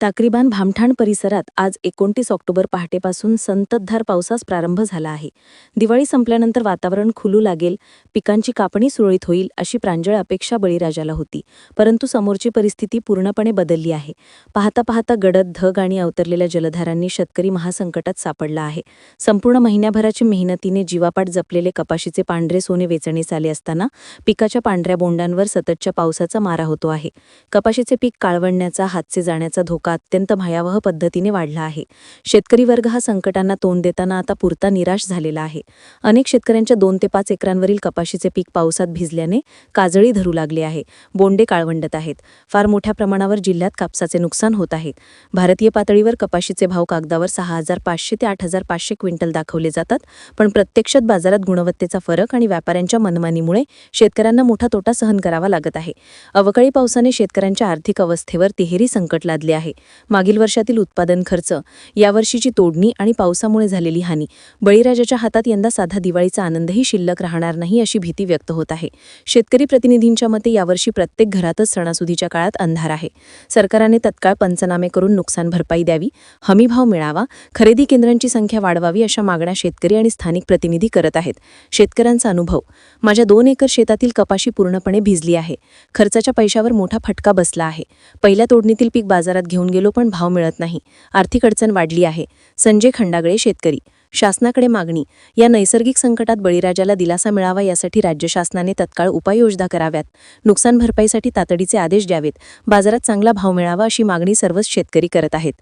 ताकरीबान भामठाण परिसरात आज एकोणतीस ऑक्टोबर पहाटेपासून संततधार पावसास प्रारंभ झाला आहे. दिवाळी संपल्यानंतर वातावरण खुलू लागेल पिकांची कापणी सुरळीत होईल अशी प्रांजळ अपेक्षा बळीराजाला होती. परंतु समोरची परिस्थिती पूर्णपणे बदलली आहे. पाहता पाहता गडद धग आणि अवतरलेल्या जलधारांनी शेतकरी महासंकटात सापडला आहे. संपूर्ण महिन्याभराची मेहनतीने जीवापाट जपलेले कपाशीचे पांढरे सोने वेचणीस आले असताना पिकाच्या पांढऱ्या बोंडांवर सततच्या पावसाचा मारा होतो आहे. कपाशीचे पीक काळवण्याचा हातचे जाण्याचा धोका अत्यंत भयावह पद्धतीने वाढला आहे. शेतकरी वर्ग हा संकटांना तोंड देताना आता पुरता निराश झालेला आहे. अनेक शेतकऱ्यांच्या दोन ते पाच एकरांवरील कपाशीचे पीक पावसात भिजल्याने काजळी धरू लागले आहे. बोंडे काळवंडत आहेत. फार मोठ्या प्रमाणावर जिल्ह्यात कापसाचे नुकसान होत आहे. भारतीय पातळीवर कपाशीचे भाव कागदावर सहा हजार पाचशे ते आठ हजार पाचशे क्विंटल दाखवले जातात. पण प्रत्यक्षात बाजारात गुणवत्तेचा फरक आणि व्यापाऱ्यांच्या मनमानीमुळे शेतकऱ्यांना मोठा तोटा सहन करावा लागत आहे. अवकाळी पावसाने शेतकऱ्यांच्या आर्थिक अवस्थेवर तिहेरी संकट लादले आहे. मागील वर्षातील उत्पादन खर्च यावर्षीची तोडणी आणि पावसामुळे झालेली हानी बळीराजाच्या हातात यंदा साधा दिवाळीचा आनंदही शिल्लक राहणार नाही अशी भीती व्यक्त होत आहे. शेतकरी प्रतिनिधींच्या मते यावर्षी प्रत्येक घरातच सणासुदीच्या काळात अंधार आहे. सरकारने तत्काळ पंचनामे करून नुकसान भरपाई द्यावी हमीभाव मिळावा खरेदी केंद्रांची संख्या वाढवावी अशा मागण्या शेतकरी आणि स्थानिक प्रतिनिधी करत आहेत. शेतकऱ्यांचा अनुभव माझ्या दोन एकर शेतातील कपाशी पूर्णपणे भिजली आहे. खर्चाच्या पैशावर मोठा फटका बसला आहे. पहिल्या तोडणीतील पीक बाजारात घेऊन गेलो पण भाव मिळत नाही. आर्थिक अडचण वाढली आहे. संजय खंडागळे शेतकरी. शासनाकडे मागणी. या नैसर्गिक संकटात बळीराजाला दिलासा मिळावा यासाठी राज्य शासनाने तत्काळ उपाययोजना कराव्यात. नुकसान भरपाईसाठी तातडीचे आदेश द्यावेत. बाजारात चांगला भाव मिळावा अशी मागणी सर्वच शेतकरी करत आहेत.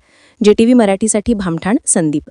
जेटीव्ही मराठीसाठी भामठाण संदीप